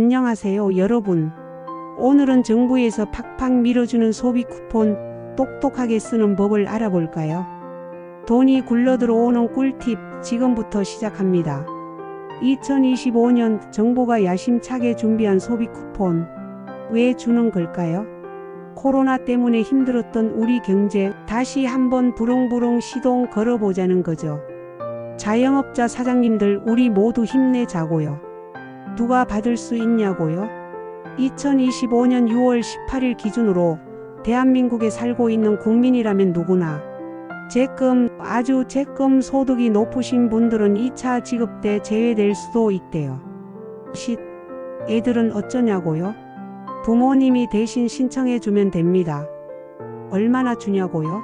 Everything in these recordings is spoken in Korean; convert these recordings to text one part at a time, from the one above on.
안녕하세요 여러분. 오늘은 정부에서 팍팍 밀어주는 소비 쿠폰 똑똑하게 쓰는 법을 알아볼까요? 돈이 굴러 들어오는 꿀팁 지금부터 시작합니다. 2025년 정부가 야심차게 준비한 소비 쿠폰 왜 주는 걸까요? 코로나 때문에 힘들었던 우리 경제 다시 한번 부릉부릉 시동 걸어보자는 거죠. 자영업자 사장님들 우리 모두 힘내자고요. 누가 받을 수 있냐고요? 2025년 6월 18일 기준으로 대한민국에 살고 있는 국민이라면 누구나 재금, 아주 재금 소득이 높으신 분들은 2차 지급 때 제외될 수도 있대요. 쉿, 애들은 어쩌냐고요? 부모님이 대신 신청해 주면 됩니다. 얼마나 주냐고요?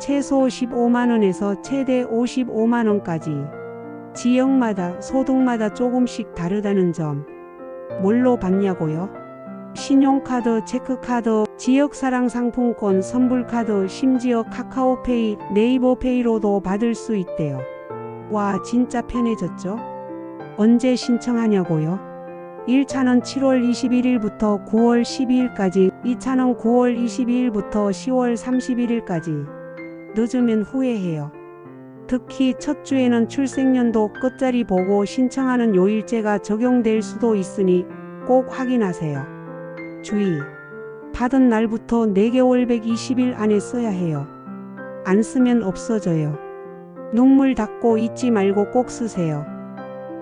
최소 15만원에서 최대 55만원까지. 지역마다 소득마다 조금씩 다르다는 점. 뭘로 받냐고요? 신용카드, 체크카드, 지역사랑 상품권, 선불카드, 심지어 카카오페이, 네이버페이로도 받을 수 있대요. 와, 진짜 편해졌죠? 언제 신청하냐고요? 1차는 7월 21일부터 9월 12일까지, 2차는 9월 22일부터 10월 31일까지. 늦으면 후회해요. 특히 첫 주에는 출생연도 끝자리 보고 신청하는 요일제가 적용될 수도 있으니 꼭 확인하세요. 주의. 받은 날부터 4개월 120일 안에 써야 해요. 안 쓰면 없어져요. 눈물 닦고 잊지 말고 꼭 쓰세요.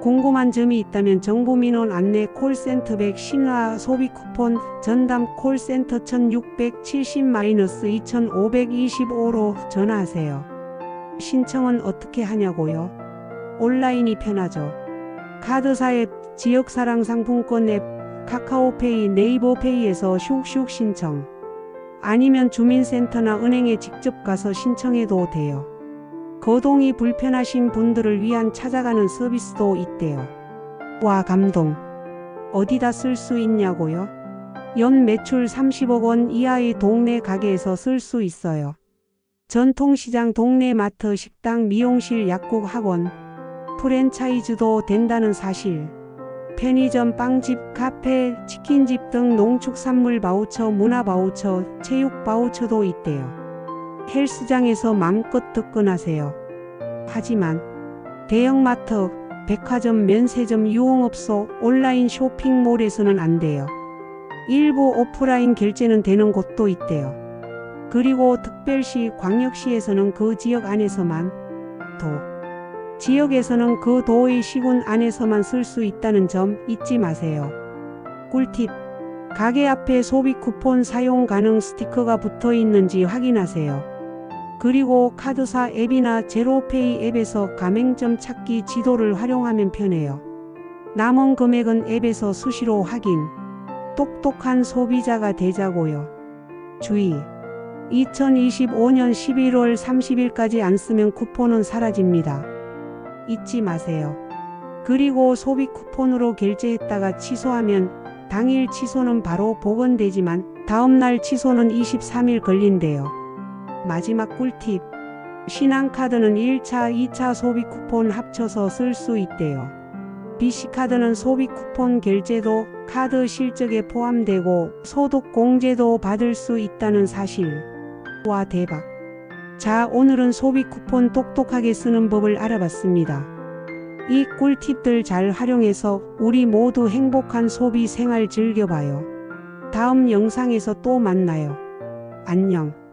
궁금한 점이 있다면 정부민원 안내 콜센터 100 신화 소비 쿠폰 전담 콜센터 1670-2525로 전화하세요. 신청은 어떻게 하냐고요? 온라인이 편하죠. 카드사 앱, 지역사랑 상품권 앱, 카카오페이, 네이버페이에서 슉슉 신청. 아니면 주민센터나 은행에 직접 가서 신청해도 돼요. 거동이 불편하신 분들을 위한 찾아가는 서비스도 있대요. 와, 감동. 어디다 쓸 수 있냐고요? 연 매출 30억 원 이하의 동네 가게에서 쓸 수 있어요. 전통시장, 동네 마트, 식당, 미용실, 약국, 학원, 프랜차이즈도 된다는 사실. 편의점, 빵집, 카페, 치킨집 등 농축산물 바우처, 문화 바우처, 체육 바우처도 있대요. 헬스장에서 마음껏 득근하세요. 하지만 대형마트, 백화점, 면세점, 유흥업소, 온라인 쇼핑몰에서는 안 돼요. 일부 오프라인 결제는 되는 곳도 있대요. 그리고 특별시, 광역시에서는 그 지역 안에서만, 도, 지역에서는 그 도의 시군 안에서만 쓸 수 있다는 점 잊지 마세요. 꿀팁. 가게 앞에 소비 쿠폰 사용 가능 스티커가 붙어 있는지 확인하세요. 그리고 카드사 앱이나 제로페이 앱에서 가맹점 찾기 지도를 활용하면 편해요. 남은 금액은 앱에서 수시로 확인. 똑똑한 소비자가 되자고요. 주의. 2025년 11월 30일까지 안 쓰면 쿠폰은 사라집니다. 잊지 마세요. 그리고 소비 쿠폰으로 결제했다가 취소하면 당일 취소는 바로 복원되지만 다음날 취소는 23일 걸린대요. 마지막 꿀팁. 신한카드는 1차, 2차 소비 쿠폰 합쳐서 쓸 수 있대요. BC카드는 소비 쿠폰 결제도 카드 실적에 포함되고 소득 공제도 받을 수 있다는 사실. 와 대박. 자, 오늘은 소비 쿠폰 똑똑하게 쓰는 법을 알아봤습니다. 이 꿀팁들 잘 활용해서 우리 모두 행복한 소비 생활 즐겨봐요. 다음 영상에서 또 만나요. 안녕.